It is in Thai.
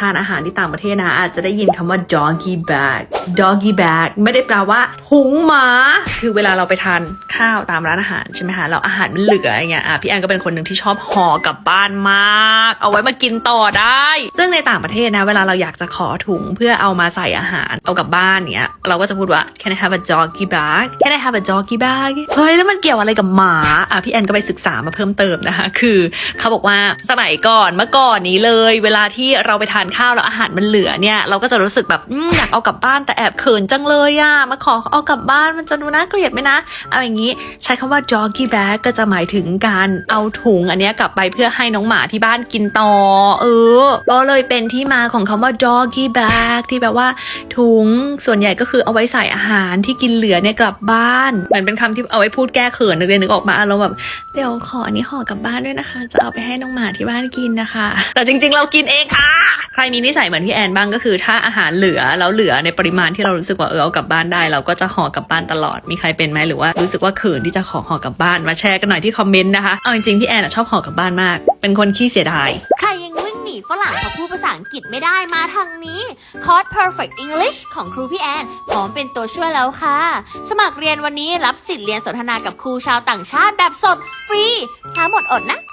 ทานอาหารที่ต่างประเทศนะอาจจะได้ยินคำว่า donkey bag doggy bag ไม่ได้แปลว่าถุงหมา คือเวลาเราไปทานข้าวตามร้านอาหารใช่ไหมคะแล้วอาหารมันเหลืออย่างเงี้ยอะพี่แอนก็เป็นคนหนึ่งที่ชอบห่อกลับบ้านมาก เอาไว้มากินต่อได้ ซึ่งในต่างประเทศนะ เวลาเราอยากจะขอถุงเพื่อเอามาใส่อาหารเอากลับบ้านเนี้ยเราก็จะพูดว่า can I have a doggy bag can I have a doggy bag เฮ้ยแล้วมันเกี่ยวอะไรกับหมาอะพี่แอนก็ไปศึกษามาเพิ่มเติมนะคะ คือเขาบอกว่าสมัยก่อนเมื่อก่อนนี้เลย เวลาที่เราไปทานข้าวแล้วอาหารมันเหลือเนี่ยเราก็จะรู้สึกแบบอยากเอากลับบ้านแต่แอบเขินจังเลยอะมาขอเอากลับบ้านมันจะดูน่าเกลียดไหมนะ เอาอย่างนี้ใช้คำว่า doggy bag ก็จะหมายถึงการเอาถุงอันนี้กลับไปเพื่อให้น้องหมาที่บ้านกินต่อ เออ ก็เลยเป็นที่มาของคำว่า doggy bag ที่แปลว่าถุงส่วนใหญ่ก็คือเอาไว้ใส่อาหารที่กินเหลือเนี่ยกลับบ้านเหมือนเป็นคำที่เอาไว้พูดแก้เขินนักเรียนนึกออกมาอารมณ์แบบเดี๋ยวขออันนี้ห่อกลับบ้านด้วยนะคะ จะเอาไปให้น้องหมาที่บ้านกินนะคะ แต่จริง ๆ เรากินเองค่ะ รมีนิสัยเหมือนพี่แอนบ้างก็คือ ถ้าอาหารเหลือแล้วเหลือในปริมาณที่เรารู้สึกว่าเออเอากลับบ้านได้ เราก็จะห่อกลับบ้านตลอดมีใครเป็นไหมหรือว่ารู้สึกว่าเขินที่จะขอห่อกลับบ้านมาแชร์กันหน่อยที่คอมเมนต์นะคะเอาจริงๆพี่แอนอะชอบห่อกลับบ้านมาก เป็นคนขี้เสียดายใครยังวิ่งหนีฝรั่งเขาพูดภาษาอังกฤษไม่ได้มาทางนี้คอร์ส Perfect English ของครูพี่แอนพร้อมเป็นตัวช่วยแล้วค่ะ สมัครเรียนวันนี้รับสิทธิ์เรียนสนทนากับครูชาวต่างชาติแบบสดฟรีช้าหมดอดนะ